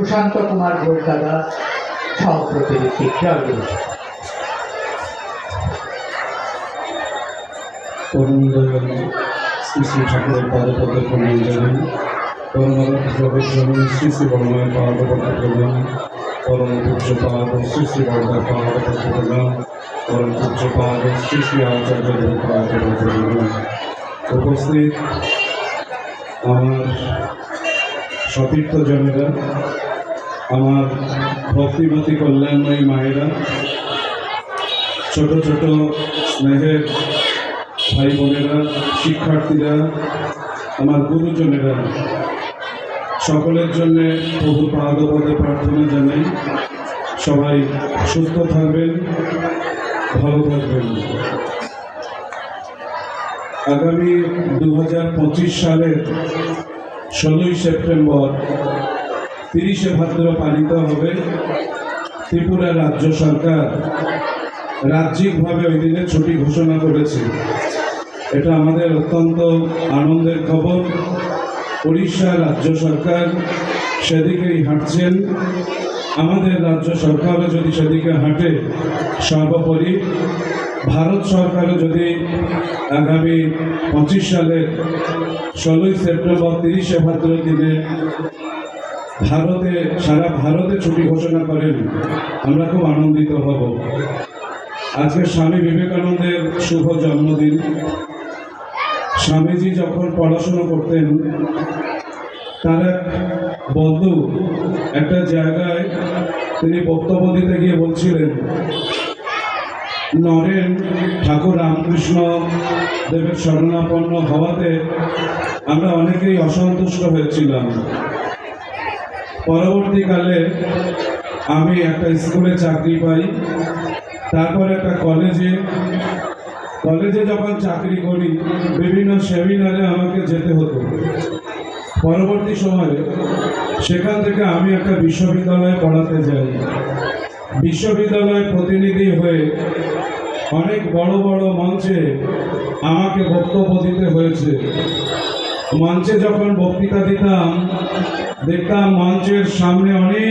সুশান্ত কুমার দাদা সহপ্রতিনিধি জয় করুণদয়াল শ্রী শ্রী ঠাকুরের পদপদ্মে প্রণাম জানাই করুণারত জগৎ জননী শ্রী শ্রী বর্মায় পাদপদ্মে প্রণাম পূজ্য পাদ, শ্রী শ্রী বর্মায় পাদপদ্মে প্রণাম পূজ্য পাদ, শ্রী শ্রী আচার্যদেব পাদপদ্মে প্রণাম। উপস্থিত আমার সতীর্থ জনেরা আমার ভক্তিমতী কল্যাণময়ী মায়েরা, ছোট ছোট স্নেহের ভাই বোনেরা, শিক্ষার্থীরা, আমার গুরুজনেরা, সকলের জন্য প্রভু পাদপদে প্রার্থনা জানাই। সবাই সুস্থ থাকবেন, ভালো থাকবেন। আগামী দু হাজার পঁচিশ সালের ষোলোই সেপ্টেম্বর তিরিশে ভাদ্র পালিত হবে ত্রিপুরা রাজ্য সরকার। রাজ্যিকভাবে ওই দিনে ছুটি ঘোষণা করেছে। এটা আমাদের অত্যন্ত আনন্দের খবর। উড়িষ্যা রাজ্য সরকার সেদিকেই হাঁটছেন। আমাদের রাজ্য সরকারও যদি সেদিকে হাঁটে, সর্বোপরি ভারত সরকারও যদি আগামী পঁচিশ সালের ষোলোই সেপ্টেম্বর তিরিশে ভাদ্র দিনে ভারতে, সারা ভারতে ছুটি ঘোষণা করেন। আমরা খুব আনন্দিত হব। আজকে স্বামী বিবেকানন্দের শুভ জন্মদিন। স্বামীজি যখন পড়াশুনো করতেন, তার এক বন্ধু একটা জায়গায় তিনি বক্তব্য দিতে গিয়ে বলছিলেন, নরেন, ঠাকুর রামকৃষ্ণ দেবের শরণাপন্ন হওয়াতে আমরা অনেকেই অসন্তুষ্ট হয়েছিলাম। পরবর্তীকালে আমি একটা স্কুলে চাকরি পাই, তারপর একটা কলেজে। কলেজে যখন চাকরি করি, বিভিন্ন সেমিনারে আমাকে যেতে হতো। পরবর্তী সময়ে সেখান থেকে আমি একটা বিশ্ববিদ্যালয়ে পড়াতে যাই। বিশ্ববিদ্যালয়ের প্রতিনিধি হয়ে অনেক বড় বড় মঞ্চে আমাকে বক্তব্য দিতে হয়েছে। মঞ্চে যখন বক্তৃতা দিতাম দেখতাম মঞ্চের সামনে অনেক